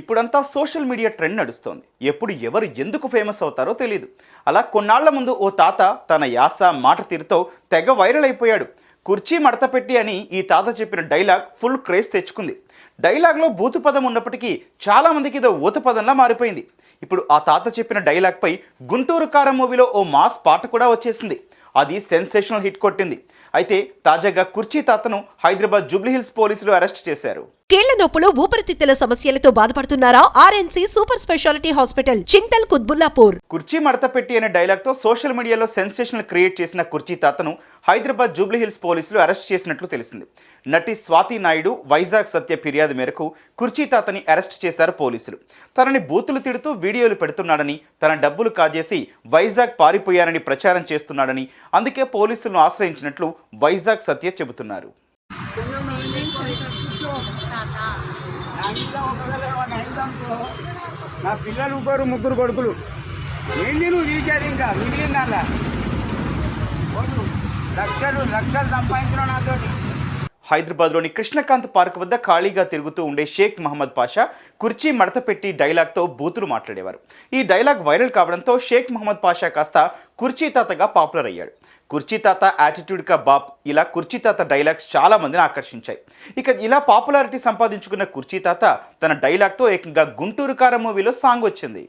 ఇప్పుడంతా social media trend నడుస్తోంది. ఎప్పుడు ఎవరు ఎందుకు ఫేమస్ అవుతారో తెలియదు అలా కొన్నాళ్ళ ముందు ఓ తాత తన యాస మాట తీరుతో తెగ వైరల్ అయిపోయాడు. కుర్చీ మడత పెట్టి అని ఈ తాత చెప్పిన డైలాగ్ ఫుల్ క్రేజ్ తెచ్చుకుంది. డైలాగ్లో బూతు పదం ఉన్నప్పటికీ చాలామందికి ఇదో ఊత పదంలా మారిపోయింది. ఇప్పుడు ఆ తాత చెప్పిన డైలాగ్పై గుంటూరు కారం మూవీలో ఓ మాస్ పాట కూడా వచ్చేసింది. అది సెన్సేషనల్ హిట్ కొట్టింది. అయితే తాజాగా కుర్చీ తాతను హైదరాబాద్ జూబ్లీహిల్స్ పోలీసులు అరెస్ట్ చేశారు. కీళ్ళ నొప్పులు ఊపిరితిత్తుల సమస్యలతో బాధపడుతున్నారా RNC super speciality hospital Chintal Quthbullapur. కుర్చీ మడత పెట్టి అనే డైలాగ్తో సోషల్ మీడియాలో సెన్సేషనల్ క్రియేట్ చేసిన కుర్చీ తాతను హైదరాబాద్ జూబ్లీహిల్స్ పోలీసులు అరెస్ట్ చేసినట్లు తెలిసింది. నటి స్వాతి నాయుడు వైజాగ్ సత్య ఫిర్యాదు మేరకు కుర్చీ తాతని అరెస్ట్ చేశారు పోలీసులు. తనని బూతులు తిడుతూ వీడియోలు పెడుతున్నాడని తన డబ్బులు కాజేసి వైజాగ్ పారిపోయానని ప్రచారం చేస్తున్నాడని అందుకే పోలీసులను ఆశ్రయించినట్లు వైజాగ్ సత్య చెబుతున్నారు. నా పిల్లలు ఒకరు ముగ్గురు కొడుకులు. ఏంది నువ్వు తీశాడు ఇంకా? మిగిలిందా లక్షలు లక్షలు సంపాదించిన నాతోటి. హైదరాబాద్లోని కృష్ణకాంత్ పార్క్ వద్ద ఖాళీగా తిరుగుతూ ఉండే షేక్ మహమ్మద్ పాషా కుర్చీ మడత పెట్టి డైలాగ్తో బూతులు మాట్లాడేవారు. ఈ డైలాగ్ వైరల్ కావడంతో షేక్ మహమ్మద్ పాషా కాస్త కుర్చీ తాతగా పాపులర్ అయ్యాడు. కుర్చీ తాత యాటిట్యూడ్ కా బాప్ ఇలా కుర్చీ తాత డైలాగ్స్ చాలా మందిని ఆకర్షించాయి. ఇక ఇలా పాపులారిటీ సంపాదించుకున్న కుర్చీ తాత తన డైలాగ్తో ఏకంగా గుంటూరు కారం మూవీలో సాంగ్ వచ్చింది.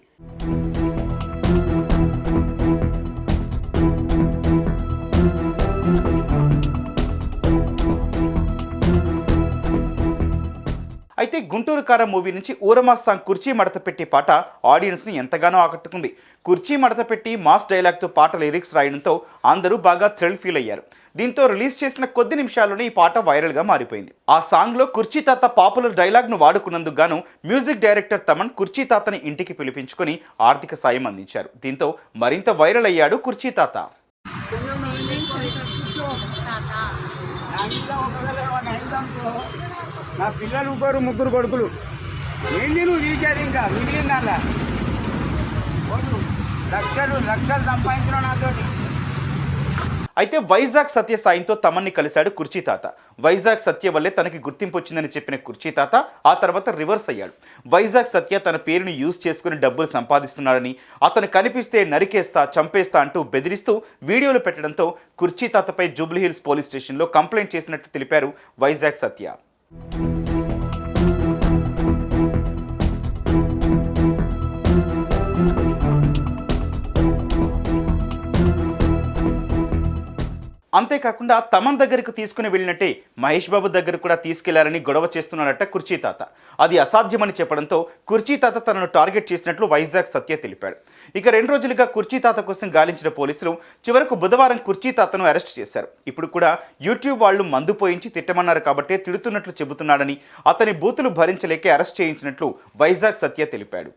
అయితే గుంటూరు కార మూవీ నుంచి ఊరమాస్ సాంగ్ కుర్చీ మడత పెట్టి పాట ఆడియన్స్ని ఎంతగానో ఆకట్టుకుంది. కుర్చీ మడత పెట్టి మాస్ డైలాగ్తో పాట లిరిక్స్ రాయడంతో అందరూ బాగా థ్రిల్ ఫీల్ అయ్యారు. దీంతో రిలీజ్ చేసిన కొద్ది నిమిషాల్లోనే ఈ పాట వైరల్గా మారిపోయింది. ఆ సాంగ్లో కుర్చీ తాత పాపులర్ డైలాగ్ను వాడుకున్నందుకు గాను మ్యూజిక్ డైరెక్టర్ తమన్ కుర్చీ తాతని ఇంటికి పిలిపించుకొని ఆర్థిక సాయం అందించారు. దీంతో మరింత వైరల్ అయ్యాడు కుర్చీ తాత. నా నా పిల్లలు ఇంకోరు ముగ్గురు కొడుకులు. ఏంది నువ్వు తీసాడు ఇంకా? మిగిలిందా లక్షలు లక్షలు సంపాదించిన నాతోటి. అయితే వైజాగ్ సత్య సాయంతో తమన్ని కలిశాడు కుర్చీ తాత. వైజాగ్ సత్య వల్లే తనకి గుర్తింపు వచ్చిందని చెప్పిన కుర్చీ తాత ఆ తర్వాత రివర్స్ అయ్యాడు. వైజాగ్ సత్య తన పేరుని యూజ్ చేసుకుని డబ్బులు సంపాదిస్తున్నాడని అతను కనిపిస్తే నరికేస్తా చంపేస్తా అంటూ బెదిరిస్తూ వీడియోలు పెట్టడంతో కుర్చీ తాతపై జూబ్లీహిల్స్ పోలీస్ స్టేషన్లో కంప్లైంట్ చేసినట్టు తెలిపారు వైజాగ్ సత్య. అంతేకాకుండా తమన్ దగ్గరకు తీసుకుని వెళ్ళినట్టే మహేష్ బాబు దగ్గర కూడా తీసుకెళ్ళారని గొడవ చేస్తున్నాడట కుర్చీ తాత. అది అసాధ్యమని చెప్పడంతో కుర్చీ తాత తనను టార్గెట్ చేసినట్లు వైజాగ్ సత్య తెలిపాడు. ఇక రెండు రోజులుగా కుర్చీ తాత కోసం గాలించిన పోలీసులు చివరకు బుధవారం కుర్చీ తాతను అరెస్ట్ చేశారు. ఇప్పుడు కూడా యూట్యూబ్ వాళ్ళు మందు పోయించి తిట్టమన్నారు కాబట్టే తిడుతున్నట్లు చెబుతున్నాడని అతని బూతులు భరించలేకే అరెస్ట్ చేయించినట్లు వైజాగ్ సత్య తెలిపాడు.